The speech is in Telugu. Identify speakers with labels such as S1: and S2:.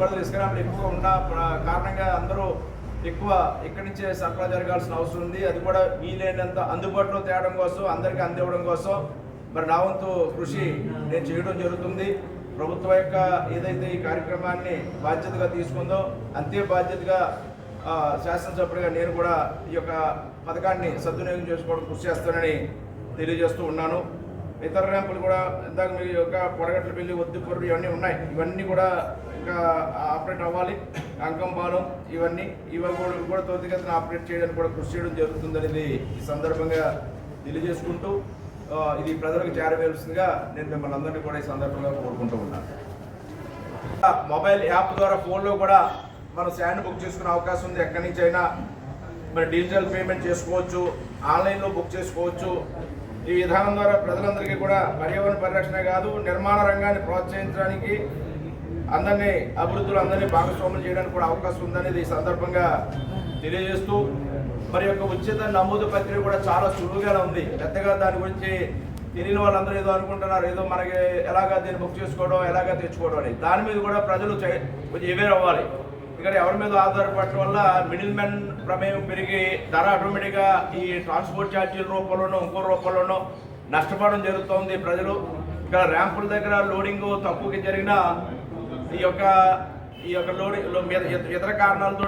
S1: పరిధిలో ఇసుక ర్యాంపులు ఎక్కువగా ఉన్న కారణంగా అందరూ ఎక్కువ ఇక్కడి నుంచే సరఫరా జరగాల్సిన అవసరం ఉంది. అది కూడా వీలైనంత అందుబాటులో తేవడం కోసం అందరికీ అందివ్వడం కోసం మరి నా వంతు కృషి నేను చేయడం జరుగుతుంది. ప్రభుత్వం యొక్క ఏదైతే ఈ కార్యక్రమాన్ని బాధ్యతగా తీసుకుందో అంతే బాధ్యతగా శాసనసభ్యుడిగా నేను కూడా ఈ యొక్క పథకాన్ని సద్వినియోగం చేసుకోవడం కృషి చేస్తానని తెలియజేస్తూ ఉన్నాను. ఇతర ర్యాంపులు కూడా ఇందాక మీ యొక్క పొడగట్ల పెళ్ళి ఒత్తిపొర్రు ఇవన్నీ ఉన్నాయి. ఇవన్నీ కూడా ఆపరేట్ అవ్వాలి. అంకంపాలెం ఇవన్నీ ఇవి కూడా కూడా త్వరితగతిన ఆపరేట్ చేయడానికి కూడా కృషి చేయడం జరుగుతుందనేది ఈ సందర్భంగా తెలియజేసుకుంటూ ఇది ప్రజలకు చేరవేల్సిందిగా నేను మిమ్మల్ని అందరినీ కూడా ఈ సందర్భంగా కోరుకుంటూ ఉన్నాను. మొబైల్ యాప్ ద్వారా ఫోన్లో కూడా మనం శాండ్ బుక్ చేసుకునే అవకాశం ఉంది. ఎక్కడి నుంచి అయినా మరి డిజిటల్ పేమెంట్ చేసుకోవచ్చు ఆన్లైన్లో బుక్ చేసుకోవచ్చు. ఈ విధానం ద్వారా ప్రజలందరికీ కూడా పర్యావరణ పరిరక్షణ కాదు నిర్మాణ రంగాన్ని ప్రోత్సహించడానికి అందరినీ అభివృద్ధిలో అందరినీ భాగస్వాములు చేయడానికి కూడా అవకాశం ఉందనేది ఈ సందర్భంగా తెలియజేస్తూ మరి యొక్క ఉచిత నమోదు ప్రక్రియ కూడా చాలా సులువుగానే ఉంది. పెద్దగా దాని గురించి తెలియని వాళ్ళందరూ ఏదో అనుకుంటున్నారు ఏదో మనకి ఎలాగా దీన్ని బుక్ చేసుకోవడం ఎలాగా తెచ్చుకోవడం అని. దాని మీద కూడా ప్రజలు చే- కొంచెం అవేర్ అవ్వాలి. ఇక్కడ ఎవరి మీద ఆధారపడటం వల్ల మిడిల్ మ్యాన్ ప్రమేయం పెరిగి ధర ఆటోమేటిక్గా ఈ ట్రాన్స్పోర్ట్ ఛార్జీల రూపంలోనో ఇంకో రూపంలోనో నష్టపోవడం జరుగుతోంది ప్రజలు. ఇక్కడ ర్యాంపుల దగ్గర లోడింగ్ తక్కువగా జరిగిన ఈ యొక్క ఈ యొక్క లోడింగ్ ఇతర కారణాలతో